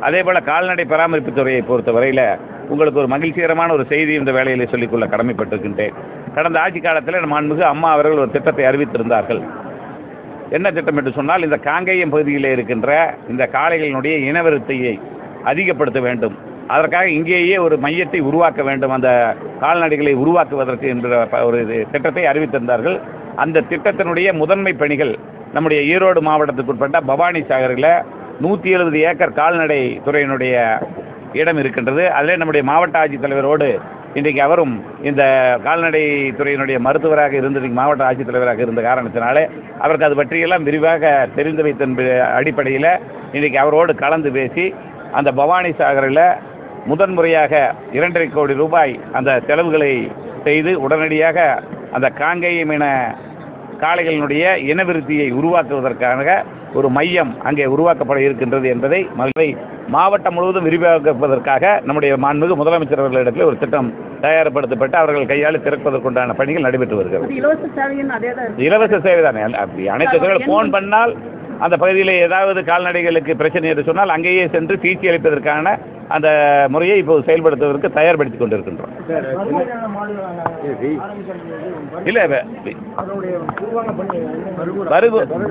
அதே போல கால்நடை பராமரிப்பு துறையை பொறுத்தவரையில உங்களுக்கு ஒரு மகிழ்ச்சிகரமான ஒரு செய்தி இந்த வேலையில சொல்லிக்கொள்ள கடமைப்பட்டிருக்கின்றேன். கடந்த ஆட்சி காலத்தில் மாண்புமிகு அம்மா அவர்கள் ஒரு திட்டத்தை அறிவித்திருந்தார்கள். என்ன திட்டம் என்று சொன்னால் இந்த காங்கேயம் பகுதியில் இருக்கின்ற இந்த காளைகளினுடைய இனவருத்தையை அதிகப்படுத்த வேண்டும். அதற்காக இங்கேயே ஒரு மையத்தை உருவாக்க வேண்டும். அந்த கால்நடைகளை உருவாக்குவதற்கு என்ற ப- ஒரு இது திட்டத்தை அறிவித்திருந்தார்கள். அந்த திட்டத்தினுடைய முதன்மை பணிகள் நம்முடைய ஈரோடு மாவட்டத்துக்குட்பட்ட பவானி சாகரில் நூற்றி எழுபது ஏக்கர் கால்நடை துறையினுடைய இடம் இருக்கின்றது. அதிலே நம்முடைய மாவட்ட ஆட்சித்தலைவரோடு இன்றைக்கு அவரும் இந்த கால்நடை துறையினுடைய மருத்துவராக இருந்தது மாவட்ட ஆட்சித்தலைவராக இருந்த காரணத்தினாலே அவருக்கு அது பற்றியெல்லாம் விரிவாக தெரிந்து வைத்தன் அடிப்படையில் இன்றைக்கு அவரோடு கலந்து பேசி அந்த பவானி சாகரில் முதன்முறையாக இரண்டரை கோடி ரூபாய் அந்த செலவுகளை செய்து உடனடியாக அந்த காங்கேயம் என காளைகளினுடைய இனவிருத்தியை உருவாக்குவதற்காக ஒரு மையம் அங்கே உருவாக்கப்பட இருக்கின்றது என்பதை மதுரை மாவட்டம் முழுவதும் விரிவாக்குவதற்காக நம்முடைய மாண்புமிகு முதலமைச்சர் அவர்களிடத்தில் ஒரு திட்டம் தயார்படுத்தப்பட்டு அவர்கள் கையால் திறப்பதற்குண்டான பணிகள் நடைபெற்று வருகிறது. இலவச சேவை தானே அப்படி அனைத்து போன் பண்ணால் அந்த பகுதியில் ஏதாவது கால்நடைகளுக்கு பிரச்சனை என்று சொன்னால் அங்கேயே சென்று சிகிச்சை அளிப்பதற்கான அந்த முறையை இப்போது செயல்படுத்துவதற்கு தயார்படுத்திக் கொண்டிருக்கின்றோம். இல்ல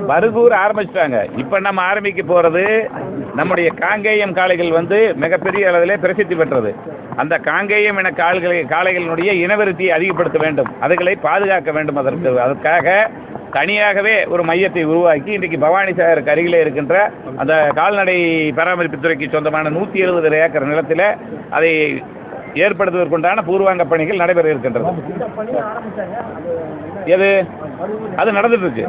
பருகூர் ஆரம்பிச்சிட்டாங்க. இப்ப நம்ம ஆரம்பிக்க போறது நம்முடைய காங்கேயம் காளைகள் வந்து மிகப்பெரிய அளவிலே பிரசித்தி பெற்றது. அந்த காங்கேயம் என கால்களை காளைகளினுடைய இனவருத்தியை அதிகப்படுத்த வேண்டும். அதுகளை பாதுகாக்க வேண்டும் அதற்கு அதற்காக தனியாகவே ஒரு மையத்தை உருவாக்கி இன்றைக்கு பவானி சாகருக்கு அருகிலே இருக்கின்ற அந்த கால்நடை பராமரிப்பு துறைக்கு சொந்தமான நூத்தி எழுபது ஏக்கர் நிலத்தில் அதை ஏற்படுத்துவதற்குண்டான பூர்வாங்க பணிகள் நடைபெற இருக்கின்றது. எது? அது நடந்துட்டு இருக்கு.